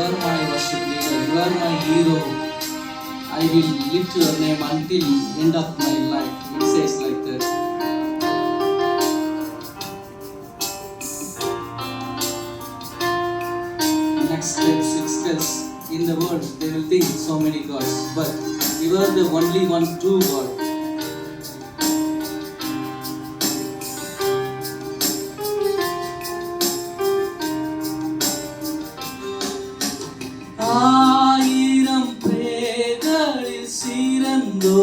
are my worship leader, you are my hero. I will lift your name until end of my life. It says like that. next steps, six steps in the world, they will think so many gods. But you are the only one true God. ஆயிரம் பேர்களில் சிறந்தோ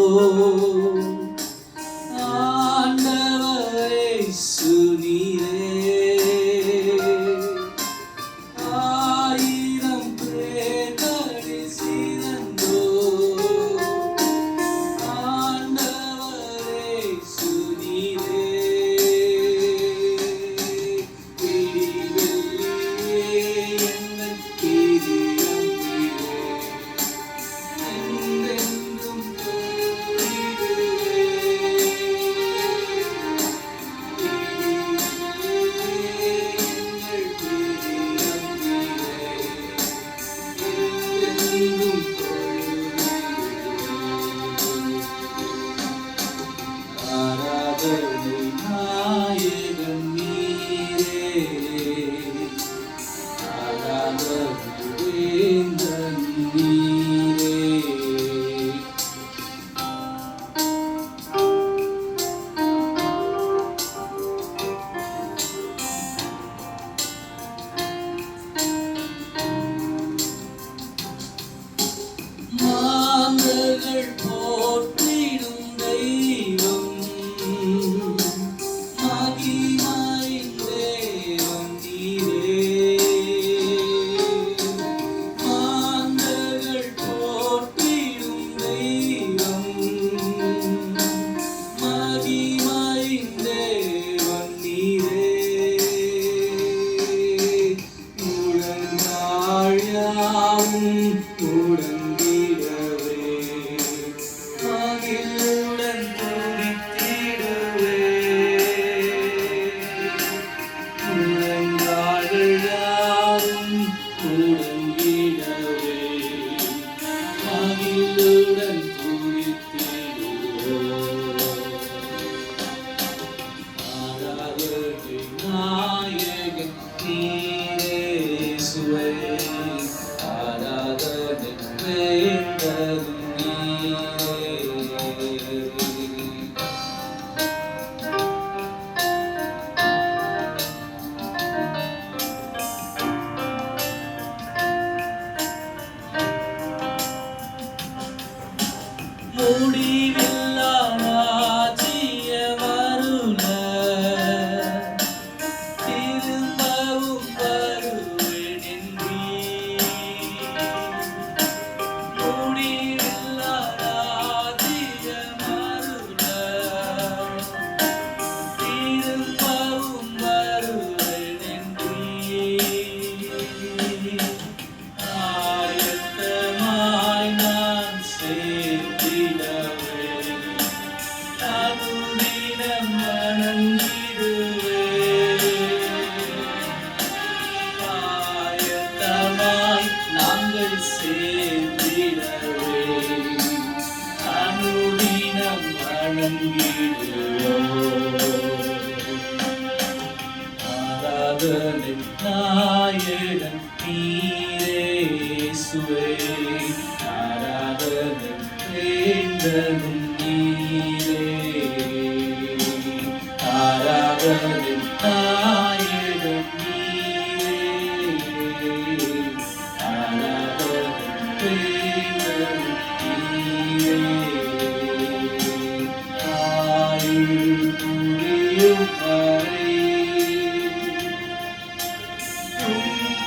푸른 하얘은 미래 바람은 있는 미래 만들고 努力 வணங்கிடுவோம். நீரே சுவை நீரேசுவே ஆராதனை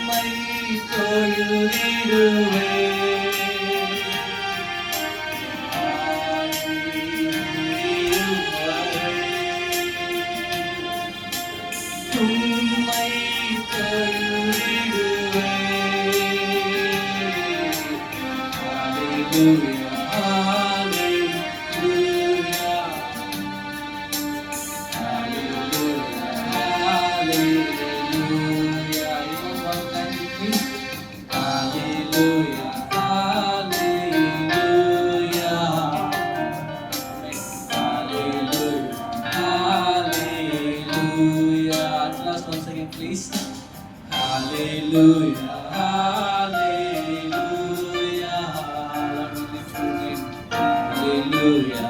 உம்மை தொழுதிடுவே உம்மை தொழுதிடுவே Hallelujah, hallelujah,